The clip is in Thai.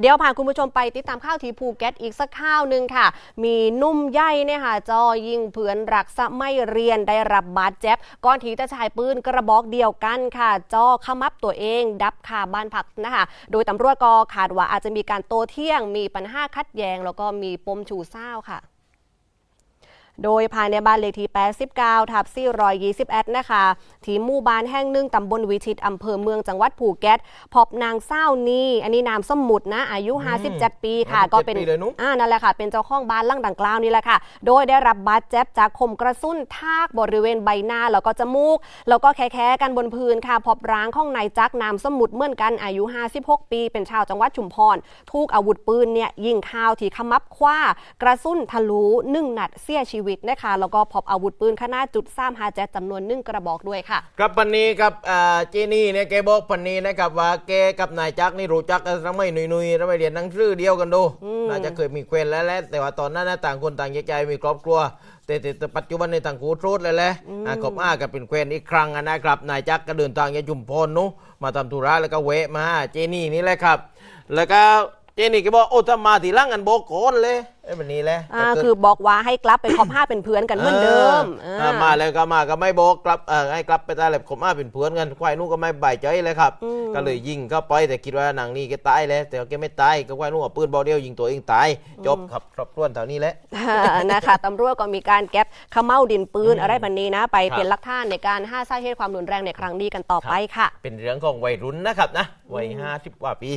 เดี๋ยวพาคุณผู้ชมไปติดตามข่าวที่ภูเก็ตอีกสักข่าวหนึ่งค่ะ มีนุ่มใหญ่เนี่ยค่ะจอยิงเผื่อนรักสะไม่เรียนได้รับบาดเจ็บก่อนทีจะใช้ปืนกระบอกเดียวกันค่ะ จอขมับตัวเอง ดับคาบ้านพักนะคะโดยตำรวจก็คาดว่าอาจจะมีการโตเที่ยง มีปัญหาคัดแยง แล้วก็มีปมชูเศร้าค่ะ โดยภายในบ้านเลขที่ 89 ทับ421นะคะที่หมู่บ้านแห่งหนึ่งตำบลวิชิตอำเภอเมืองจังหวัดภูเก็ต พบนางเศร้านีอันนี้นามสมมุตินะ อายุ 57 ปีค่ะ57ก็เป็นปีเลยนุ๊กอ่านั่นแหละค่ะ เป็นเจ้าของบ้านหลังดังกล่าวนี่แหละค่ะ โดยได้รับบาดเจ็บจากคมกระสุนทากบริเวณใบหน้า แล้วก็จมูก แล้วก็แค่ๆกันบนพื้นค่ะ พบร่างของนายจักรนามสมมุติเหมือนกันอายุ 56 ปี เป็นชาวจังหวัดชุมพรถูกอาวุธปืนเนี่ยยิงเข้าวที่ขมับคว้ากระสุนทะลุหนึ่งนัดเสียชีวิตนะคะ แล้วก็พบอาวุธปืนขนาดจุดสามฮาแจจำนวนหนึ่งกระบอกด้วยค่ะครับปันนี้ครับอ่าเจนี่เนี่ยแกบอกปันนี้นะครับว่าแกกับนายจักรนี่รู้จักกันทั้งไม่หนุยนุยๆแล้วไม่เรียนหนังสือเดียวกันดูน่าจะเคยมีเควนแล้วแหละแต่ว่าตอนนั้นนะต่างคนต่างแยกย้ายมีครอบครัวแต่แต่แต่ปัจจุบันในต่างกูโทษเลยแหละอ่าขอบอ้ากับเป็นเควนอีกครั้งอะนะครับนายจักรก็เดินทางจากจุมพรนุมาทำธุระแล้วก็แวะมาหาเจนี่นี่แหละครับ แล้วก็เจนี่ก็บอกโอ้ถ้ามาทีหลังกันบอกก่อนเลยไอ้แบบนี้แหละอ่าแต่เกิดคือบอกว่าให้กลับไปคบห้าเป็นเพื่อนกันเหมือนเดิมเอออ่ามาแล้วก็มาก็ไม่บอกกลับเออให้กลับไปตายแหละผมมาเป็นเพื่อนกันควายนู้นก็ไม่บ่ายใจเลยครับอืมก็เลยยิงเข้าไปแต่คิดว่านางนี่แกตายแล้ว แต่ว่าแกไม่ตายก็ควายนู้นเอาปืนบอลเดียวยิงตัวเองตายจบครับครอบครัวแถวนี้แหละอ่านะคะตำรวจก็มีการแก็บขมเมาดินปืนอะไรแบบนี้นะ ไปครับเป็นหลักฐานในการห้าสาเหตุความรุนแรงในครั้งนี้กันต่อไปค่ะ เป็นเรื่องของวัยรุ่นนะครับนะวัยห้าสิบกว่าปี